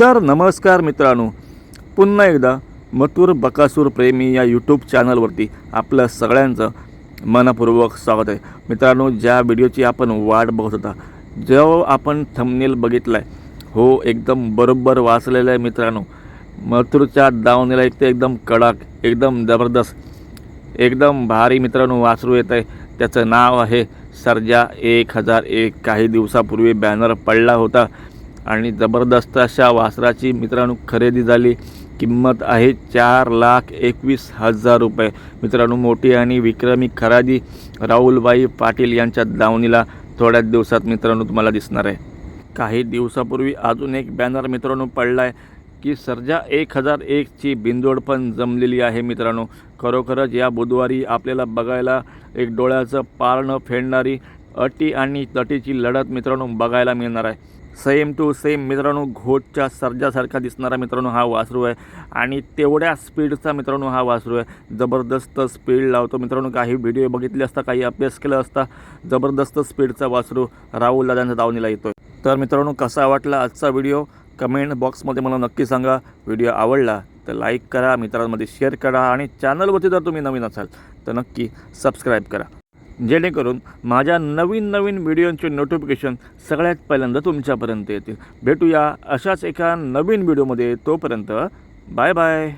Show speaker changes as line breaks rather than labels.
तर नमस्कार मित्रांनो पुन्हा एकदा मथुर बकासूर प्रेमी या यूट्यूब चॅनलवरती आपलं सगळ्यांचं मनपूर्वक स्वागत आहे. मित्रांनो ज्या व्हिडिओची आपण वाट बघत होता जो आपण थंबनेल बघितला आहे हो एकदम बरोबर वाचलेलं आहे मित्रांनो. मथुरच्या दावणीला एक ते एकदम कडक एकदम जबरदस्त एकदम भारी मित्रांनो वासरू येत आहे. त्याचं नाव आहे सर्जा एक हजार एक. काही दिवसापूर्वी बॅनर पडला होता. आणि जबरदस्त अशा वासराची मित्रांनो खरेदी झाली. किंमत आहे चार लाख एकवीस हजार रुपये. मित्रांनो मोठी आणि विक्रमी खरादी राहुलबाई पाटील यांच्या दावणीला थोड्याच दिवसात मित्रांनो तुम्हाला दिसणार आहे. काही दिवसापूर्वी अजून एक बॅनर मित्रांनो पडला आहे की सर्जा एक हजार एकची बिंदोड पण जमलेली आहे मित्रांनो. खरोखरच या बुधवारी आपल्याला बघायला एक डोळ्याचं पारणं फेडणारी अटी आणि तटीची लढत मित्रांनो बघायला मिळणार आहे. Same to same. मित्रांनो घोटच्या सर्जासारखा दिसणारा मित्रांनो हा वासरू आहे. आणि तेवढ्या स्पीडचा मित्रांनो हा वासरू आहे. जबरदस्त स्पीड लावतो मित्रांनो. काही व्हिडिओ बघितले असता काही अभ्यास केला असता जबरदस्त स्पीडचा वासरू राहुल दादांच्या दावणीला येतो तर मित्रांनो कसा वाटला आजचा व्हिडिओ? कमेंट बॉक्समध्ये मला नक्की सांगा. व्हिडिओ आवडला तर लाईक करा मित्रांमध्ये शेअर करा आणि चॅनलवरती जर तुम्ही नवीन असाल तर नक्की सबस्क्राईब करा. जेणेकरून माझ्या नवीन नवीन व्हिडिओंचे नोटिफिकेशन सगळ्यात पहिल्यांदा तुमच्यापर्यंत येतील. भेटूया अशाच एका नवीन व्हिडिओमध्ये. तोपर्यंत बाय बाय